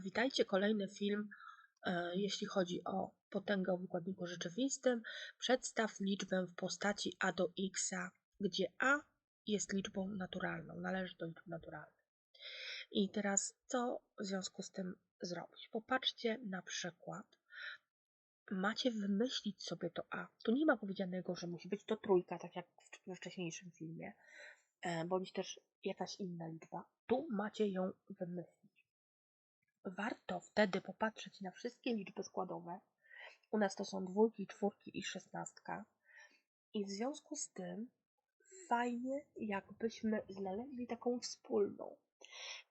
Witajcie, kolejny film, e, jeśli chodzi o potęgę w układniku rzeczywistym. Przedstaw liczbę w postaci a do x, gdzie a jest liczbą naturalną, należy do liczb naturalnych. I teraz co w związku z tym zrobić? Popatrzcie na przykład. Macie wymyślić sobie to a. Tu nie ma powiedzianego, że musi być to trójka, tak jak we wcześniejszym filmie, e, bądź też jakaś inna liczba. Tu macie ją wymyślić warto wtedy popatrzeć na wszystkie liczby składowe. U nas to są dwójki, czwórki i szesnastka. I w związku z tym fajnie, jakbyśmy znaleźli taką wspólną.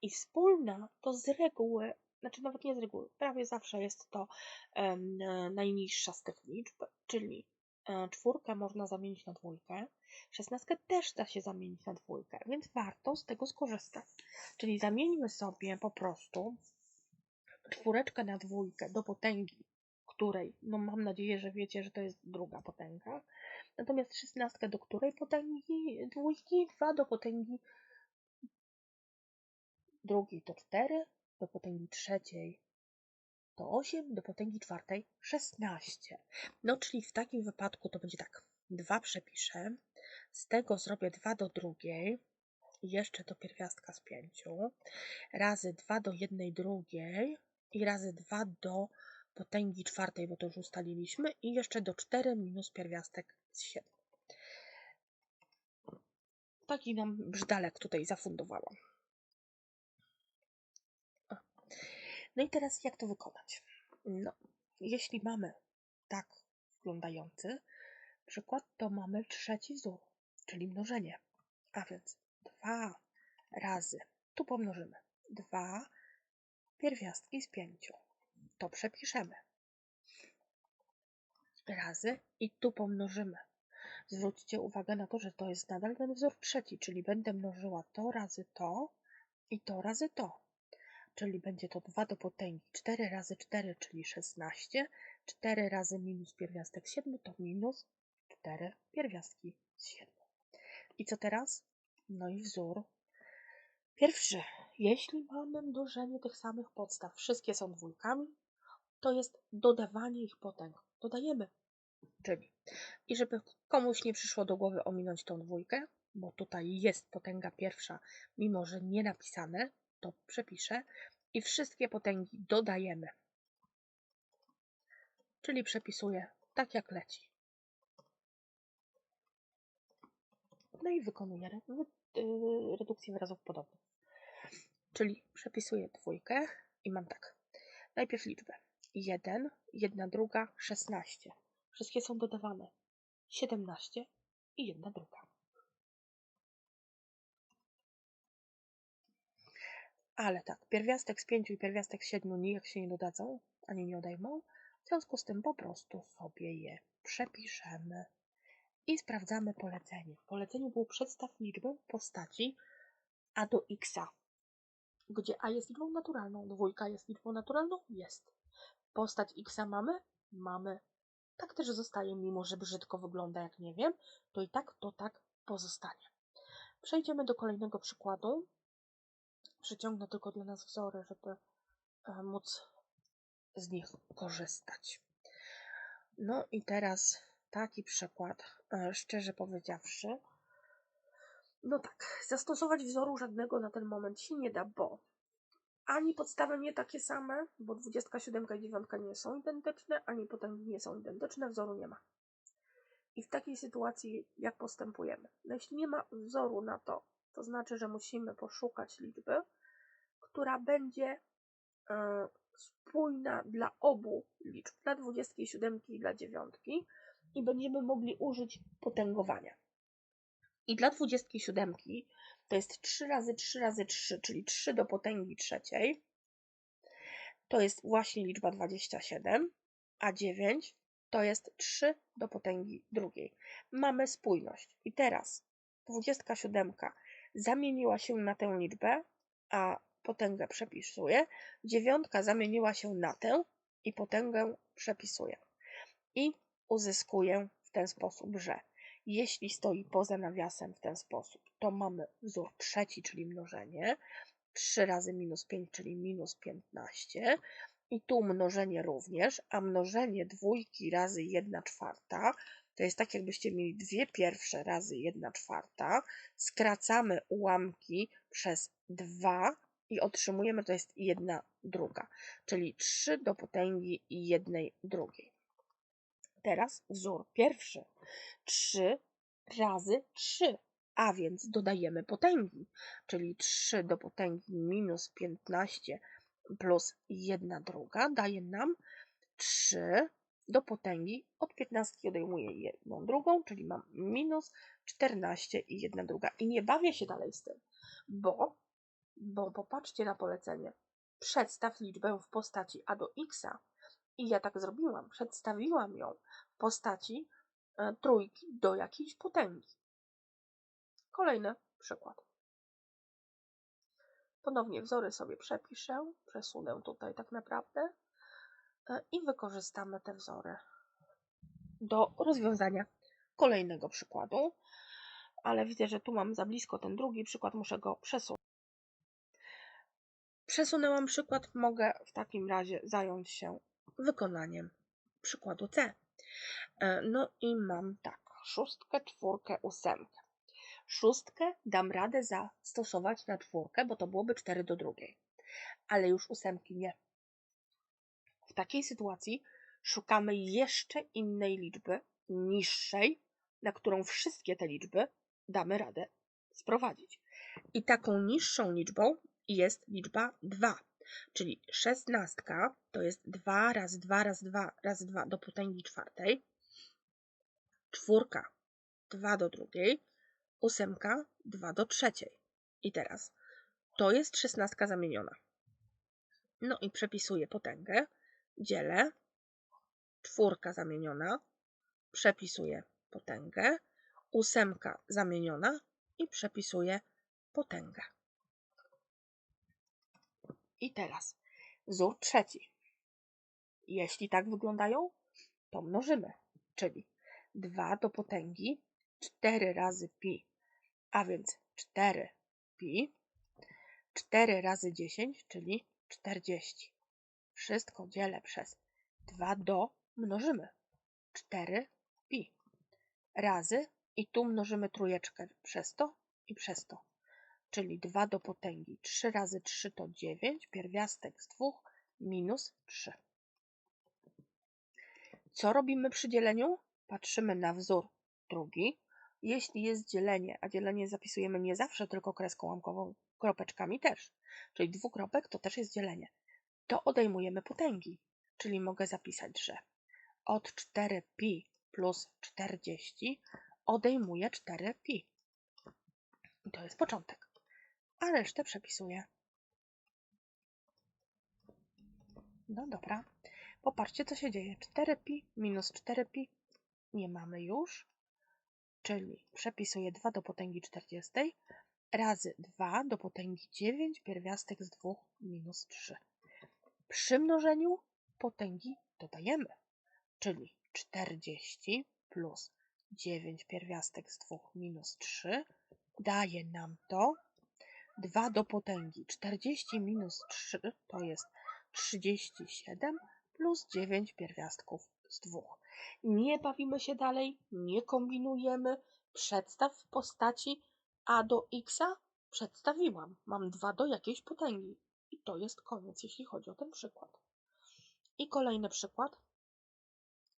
I wspólna to z reguły, znaczy nawet nie z reguły, prawie zawsze jest to um, najniższa z tych liczb, czyli um, czwórkę można zamienić na dwójkę, szesnastkę też da się zamienić na dwójkę, więc warto z tego skorzystać. Czyli zamieńmy sobie po prostu czwóreczkę na dwójkę do potęgi, której, no mam nadzieję, że wiecie, że to jest druga potęga. Natomiast szesnastkę do której potęgi dwójki? Dwa do potęgi drugiej to cztery, do potęgi trzeciej to 8, do potęgi czwartej 16. No, czyli w takim wypadku to będzie tak. 2 przepiszę, z tego zrobię 2 do drugiej, jeszcze do pierwiastka z 5, razy 2 do jednej drugiej, i razy 2 do potęgi czwartej, bo to już ustaliliśmy, i jeszcze do 4 minus pierwiastek z 7. Taki nam brzdalek tutaj zafundowałam. No i teraz jak to wykonać? No, jeśli mamy tak wyglądający przykład, to mamy trzeci wzór, czyli mnożenie. A więc 2 razy, tu pomnożymy, 2 pierwiastki z pięciu. To przepiszemy. Razy i tu pomnożymy. Zwróćcie uwagę na to, że to jest nadal ten wzór trzeci, czyli będę mnożyła to razy to i to razy to. Czyli będzie to 2 do potęgi 4 razy 4, czyli 16. 4 razy minus pierwiastek 7 to minus 4 pierwiastki z 7. I co teraz? No i wzór Pierwszy, jeśli mamy mnożenie tych samych podstaw, wszystkie są dwójkami, to jest dodawanie ich potęg. Dodajemy. Czyli, i żeby komuś nie przyszło do głowy ominąć tą dwójkę, bo tutaj jest potęga pierwsza, mimo że nie napisane, to przepiszę i wszystkie potęgi dodajemy. Czyli przepisuję tak jak leci. No i wykonuję y, redukcję wyrazów podobnych. Czyli przepisuję dwójkę i mam tak. Najpierw liczbę 1, 1 druga, 16. Wszystkie są dodawane. 17 i 1 druga. Ale tak, pierwiastek z 5 i pierwiastek z 7 nijak się nie dodadzą, ani nie odejmą. W związku z tym po prostu sobie je przepiszemy i sprawdzamy polecenie. W poleceniu był przedstaw liczbę postaci a do x gdzie a jest liczbą naturalną, dwójka jest liczbą naturalną? Jest. Postać x mamy? Mamy. Tak też zostaje, mimo że brzydko wygląda, jak nie wiem, to i tak to tak pozostanie. Przejdziemy do kolejnego przykładu. Przyciągnę tylko dla nas wzory, żeby e, móc z nich korzystać. No i teraz taki przykład, e, szczerze powiedziawszy, no tak, zastosować wzoru żadnego na ten moment się nie da, bo ani podstawy nie takie same, bo 27 i 9 nie są identyczne, ani potęgi nie są identyczne, wzoru nie ma. I w takiej sytuacji jak postępujemy? No jeśli nie ma wzoru na to, to znaczy, że musimy poszukać liczby, która będzie y, spójna dla obu liczb, dla 27 i dla 9 i będziemy mogli użyć potęgowania. I dla 27 to jest 3 razy 3 razy 3, czyli 3 do potęgi trzeciej. To jest właśnie liczba 27, a 9 to jest 3 do potęgi drugiej. Mamy spójność. I teraz 27 zamieniła się na tę liczbę, a potęgę przepisuję. Dziewiątka zamieniła się na tę i potęgę przepisuję. I uzyskuję w ten sposób, że jeśli stoi poza nawiasem w ten sposób, to mamy wzór trzeci, czyli mnożenie. 3 razy minus 5, czyli minus 15. I tu mnożenie również, a mnożenie dwójki razy 1 czwarta to jest tak, jakbyście mieli dwie pierwsze razy 1 czwarta. Skracamy ułamki przez 2 i otrzymujemy, to jest 1 druga, czyli 3 do potęgi 1 drugiej. Teraz wzór pierwszy. 3 razy 3, a więc dodajemy potęgi, czyli 3 do potęgi minus 15 plus 1 druga daje nam 3 do potęgi. Od 15 odejmuję jedną drugą, czyli mam minus 14 i 1 druga. I nie bawię się dalej z tym, bo, bo popatrzcie na polecenie. Przedstaw liczbę w postaci a do x. I ja tak zrobiłam. Przedstawiłam ją w postaci e, trójki do jakiejś potęgi. Kolejny przykład. Ponownie wzory sobie przepiszę, przesunę tutaj tak naprawdę e, i wykorzystamy te wzory do rozwiązania kolejnego przykładu. Ale widzę, że tu mam za blisko ten drugi przykład, muszę go przesunąć. Przesunęłam przykład, mogę w takim razie zająć się wykonaniem przykładu C. E, no i mam tak, szóstkę, czwórkę, ósemkę. Szóstkę dam radę zastosować na czwórkę, bo to byłoby 4 do drugiej, ale już ósemki nie. W takiej sytuacji szukamy jeszcze innej liczby, niższej, na którą wszystkie te liczby damy radę sprowadzić. I taką niższą liczbą jest liczba 2, czyli szesnastka to jest 2 razy 2 razy 2 razy 2 do potęgi czwartej, czwórka 2 do drugiej, ósemka 2 do trzeciej. I teraz to jest szesnastka zamieniona. No i przepisuję potęgę, dzielę, czwórka zamieniona, przepisuję potęgę, ósemka zamieniona i przepisuję potęgę. I teraz wzór trzeci. Jeśli tak wyglądają, to mnożymy, czyli 2 do potęgi 4 razy pi, a więc 4 pi, 4 razy 10, czyli 40. Wszystko dzielę przez 2 do mnożymy 4 pi razy i tu mnożymy trójeczkę przez to i przez to czyli 2 do potęgi 3 razy 3 to 9, pierwiastek z 2 minus 3. Co robimy przy dzieleniu? Patrzymy na wzór drugi. Jeśli jest dzielenie, a dzielenie zapisujemy nie zawsze tylko kreską łamkową, kropeczkami też, czyli dwukropek to też jest dzielenie, to odejmujemy potęgi, czyli mogę zapisać, że od 4pi plus 40 odejmuję 4pi. I to jest początek a resztę przepisuję. No dobra. Popatrzcie, co się dzieje. 4pi minus 4pi nie mamy już, czyli przepisuję 2 do potęgi 40 razy 2 do potęgi 9 pierwiastek z 2 minus 3. Przy mnożeniu potęgi dodajemy, czyli 40 plus 9 pierwiastek z 2 minus 3 daje nam to 2 do potęgi 40 minus 3 to jest 37 plus 9 pierwiastków z 2. Nie bawimy się dalej, nie kombinujemy. Przedstaw w postaci a do x. Przedstawiłam. Mam 2 do jakiejś potęgi. I to jest koniec, jeśli chodzi o ten przykład. I kolejny przykład.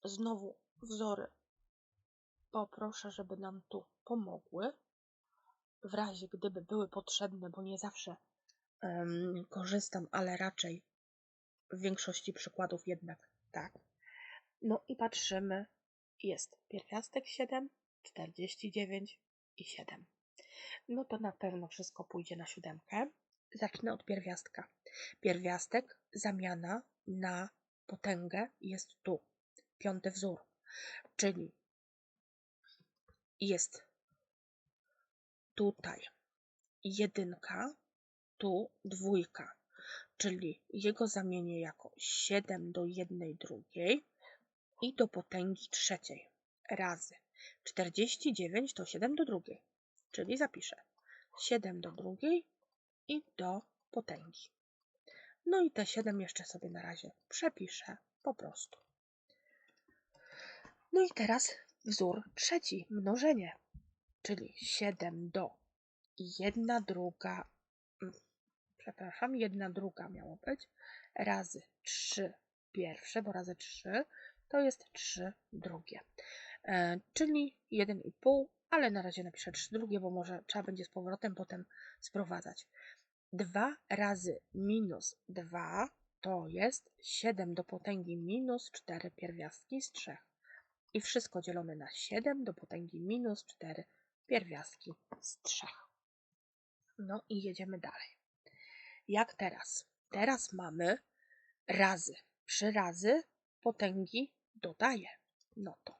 Znowu wzory. Poproszę, żeby nam tu pomogły w razie gdyby były potrzebne, bo nie zawsze um, korzystam, ale raczej w większości przykładów jednak tak. No i patrzymy, jest pierwiastek 7, 49 i 7. No to na pewno wszystko pójdzie na siódemkę. Zacznę od pierwiastka. Pierwiastek, zamiana na potęgę jest tu. Piąty wzór. Czyli jest tutaj jedynka, tu dwójka, czyli jego zamienię jako 7 do jednej drugiej i do potęgi trzeciej razy 49 to 7 do drugiej, czyli zapiszę 7 do drugiej i do potęgi. No i te 7 jeszcze sobie na razie przepiszę po prostu. No i teraz wzór trzeci, mnożenie, czyli 7 do 1 druga, mm, przepraszam, 1 druga miało być, razy 3 pierwsze, bo razy 3 to jest 3 drugie, e, czyli 1,5, ale na razie napiszę 3 drugie, bo może trzeba będzie z powrotem potem sprowadzać. 2 razy minus 2 to jest 7 do potęgi minus 4 pierwiastki z 3. I wszystko dzielone na 7 do potęgi minus 4 pierwiastki z 3. No i jedziemy dalej. Jak teraz? Teraz mamy razy. Przy razy potęgi dodaję. No to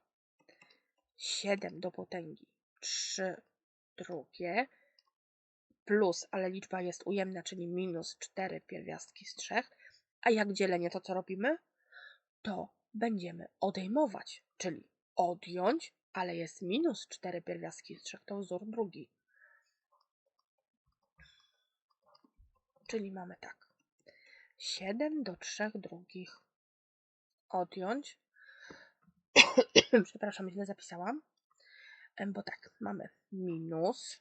7 do potęgi 3 drugie plus, ale liczba jest ujemna, czyli minus 4 pierwiastki z 3. A jak dzielenie to co robimy? To będziemy odejmować, czyli odjąć, ale jest minus 4 pierwiastki z 3, to wzór drugi. Czyli mamy tak. 7 do 3 drugich. Odjąć. Przepraszam, źle zapisałam. Bo tak, mamy minus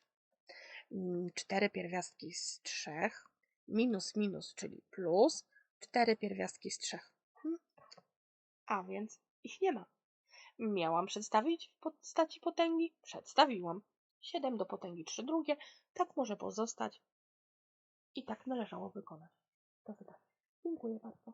4 mm, pierwiastki z 3, minus minus, czyli plus, 4 pierwiastki z 3. Hmm. A więc ich nie ma. Miałam przedstawić w postaci potęgi? Przedstawiłam. 7 do potęgi 3 drugie, tak może pozostać i tak należało wykonać to zadanie. Dziękuję bardzo.